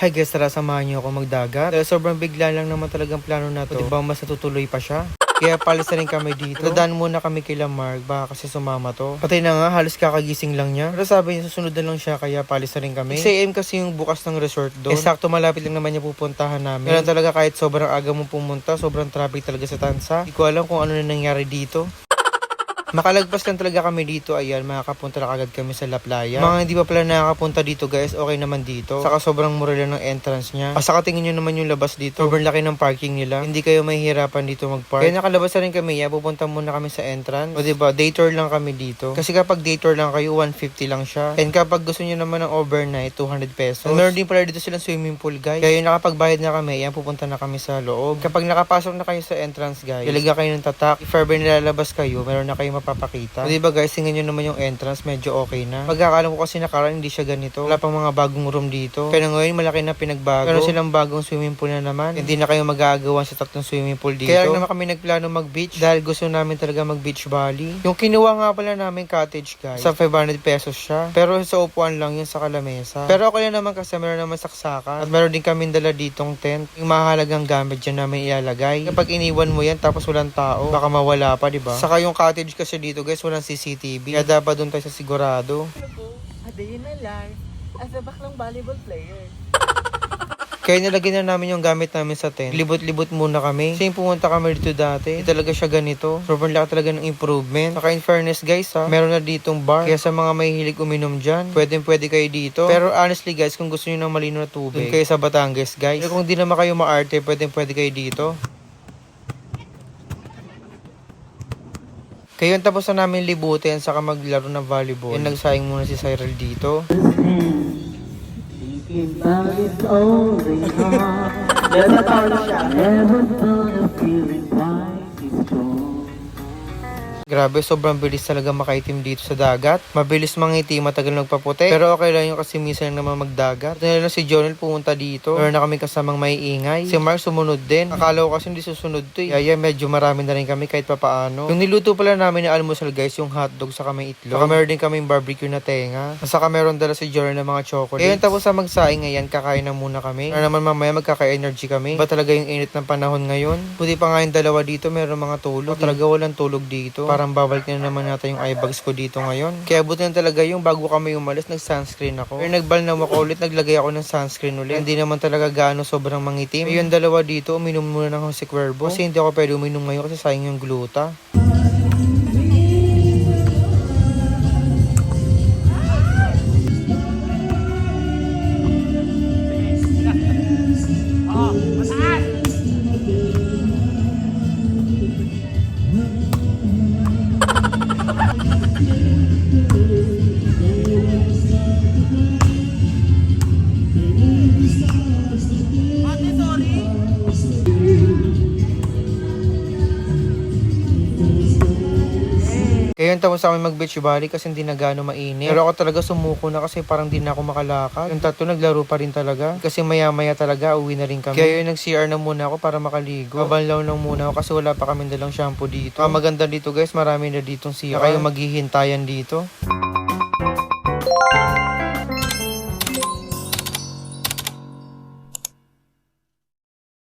Hi guys, tara samahan niyo ako magdagat. Dahil sobrang bigla lang naman talagang plano na to. Di ba mas natutuloy pa siya? Kaya palis na rin kami dito. Dadaan muna kami kila Mark, baka kasi sumama to. Patay na nga, halos kakagising lang niya. Pero sabi niya, susunod na lang siya, kaya palis na rin kami. 6 AM kasi yung bukas ng resort doon. Eksakto malapit lang naman niya pupuntahan namin. Kaya talaga kahit sobrang aga mo pumunta, sobrang traffic talaga sa Tansa. Hindi ko alam kung ano na nangyari dito. Makalagpas lang talaga kami dito, ayan, makakapunta na agad kami sa La Playa. Mga hindi pa pala nakakapunta dito guys, okay naman dito. Saka sobrang mura lang ng entrance niya. Ah, saka tingin nyo naman yung labas dito. Sobrang laki ng parking nila. Hindi kayo mahihirapan dito mag-park. Kaya nakalabas na rin kami, ya, pupunta muna kami sa entrance. O diba, day tour lang kami dito. Kasi kapag day tour lang kayo, 150 lang siya. And kapag gusto nyo naman ng overnight, 200 pesos. And meron din pala dito silang swimming pool guys. Kaya yung nakapagbayad na kami, yan, pupunta na kami sa loob. Kapag nakapasok na kayo sa entrance guys, ilagay kayo ng tatak. If ever nilalabas kayo, meron na kayo mapapakita. O diba guys, tingnan nyo naman yung entrance, medyo okay na. Pagkakalam ko kasi nakaraan, hindi siya ganito. Wala pang mga bagong room dito. Kaya ngayon, malaki na pinagbago. Meron silang bagong swimming pool na naman. Hindi na kayo mag-aagawan sa tatlong swimming pool dito. Kaya naman kami nagplano mag-beach dahil gusto namin talaga mag-beach Bali. Yung kinuha nga pala namin cottage guys, sa 500 pesos siya. Pero sa upuan lang yun sa kalamesa. Pero okay lang naman kasi meron naman saksakan. At meron din kami dala ditong tent. Yung mahalagang gamit dyan namin ilalagay. Kapag iniwan mo yan tapos walang tao, baka mawala pa, di ba? Saka yung cottage kasi dito guys, walang CCTV. Kaya dapat doon tayo sa sigurado. A day in my life as a baklang volleyball player. Kaya nilagyan na namin yung gamit namin sa tent. Libot-libot muna kami. Kasi yung pumunta kami dito dati, hindi talaga siya ganito. Sobrang laki talaga ng improvement. Saka in fairness guys ha, meron na ditong bar. Kaya sa mga may hilig uminom dyan, pwede pwede kayo dito. Pero honestly guys, kung gusto niyo ng malino na tubig, dun kayo sa Batangas guys. Pero kung di naman kayo maarte, pwede pwede kayo dito. Kaya yung tapos na namin libutin saka maglaro ng volleyball. Yung nagsayang muna si Cyril dito. About it only heart. Never thought of feeling. Grabe, sobrang bilis talaga makaitim dito sa dagat. Mabilis mangiti, matagal nagpaputi. Pero okay lang yun kasi minsan lang naman magdagat. Ito na si Jonel pumunta dito. Meron na kami kasamang may ingay. Si Mark sumunod din. Akala ko kasi hindi susunod to eh. Kaya medyo marami na rin kami kahit papaano. Yung niluto pala namin na almusal guys, yung hotdog sa may itlog. Saka meron din kaming barbecue na tenga. Saka meron dala si Jonel ng mga chocolate. Kaya tapos sa magsaing ngayon, kakain na muna kami. Para naman mamaya magkaka-energy kami. Ba talaga yung init ng panahon ngayon? Buti pa nga yung dalawa dito, meron mga tulog. Talaga walang tulog dito. Parang babalik na naman nata yung eye bags ko dito ngayon. Kaya buti na talaga yung bago kami umalis, nag-sunscreen ako. Pero nagbalnaw ako ulit, naglagay ako ng sunscreen ulit. Hindi naman talaga gaano sobrang mangitim. Yung dalawa dito, uminom muna ng Jose Cuervo. Kasi hindi ako pwede uminom ngayon kasi sayang yung gluta. Kaya yung tapos kami mag-beach volley kasi hindi na gaano mainit. Pero ako talaga sumuko na kasi parang di na ako makalakad. Yung tatlo naglaro pa rin talaga. Kasi maya-maya talaga uwi na rin kami. Kaya yung nag-CR na muna ako para makaligo. Mabanlaw lang muna ako kasi wala pa kami dalang shampoo dito. Ang maganda dito guys, marami na ditong CR. Kaya maghihintayan dito.